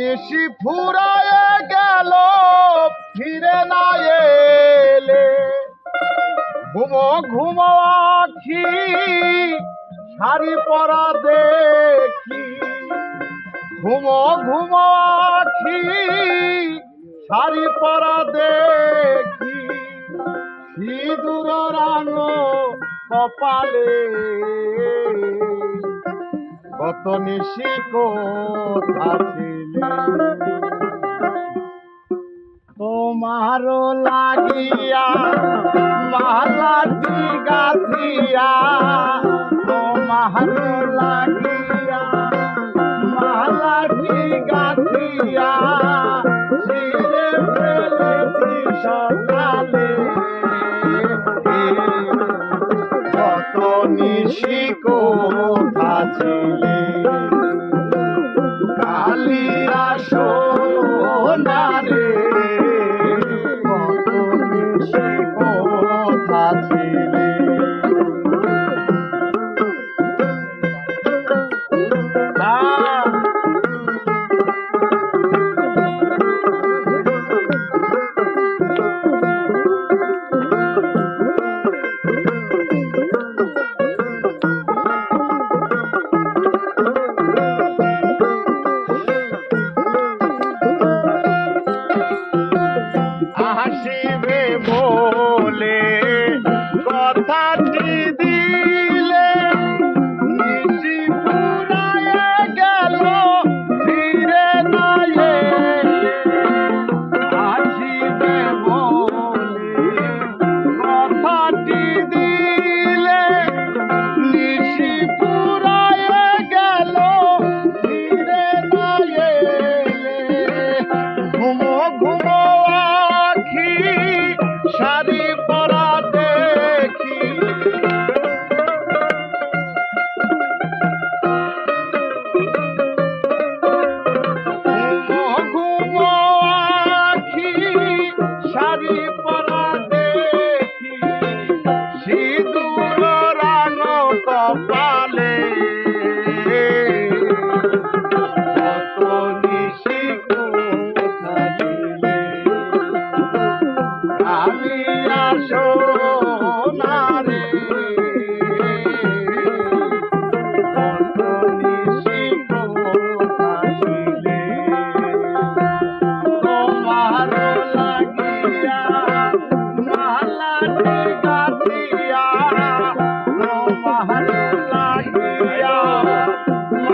নিশি ফুরায়ে গেল, ফিরে না এলে। ঘুমো ঘুমো আখি, শাড়ি পরা দেখি। ঘুমো ঘুমো আখি, শাড়ি পরা দেখি। সিঁদুর রাঙো কপালে। কত নিশি কোথা ছিলে তোমারও লাগিয়া মালাটি গাথিয়া তোমারও লাগিয়া মালাটি গাথিয়া কোথা ছিলে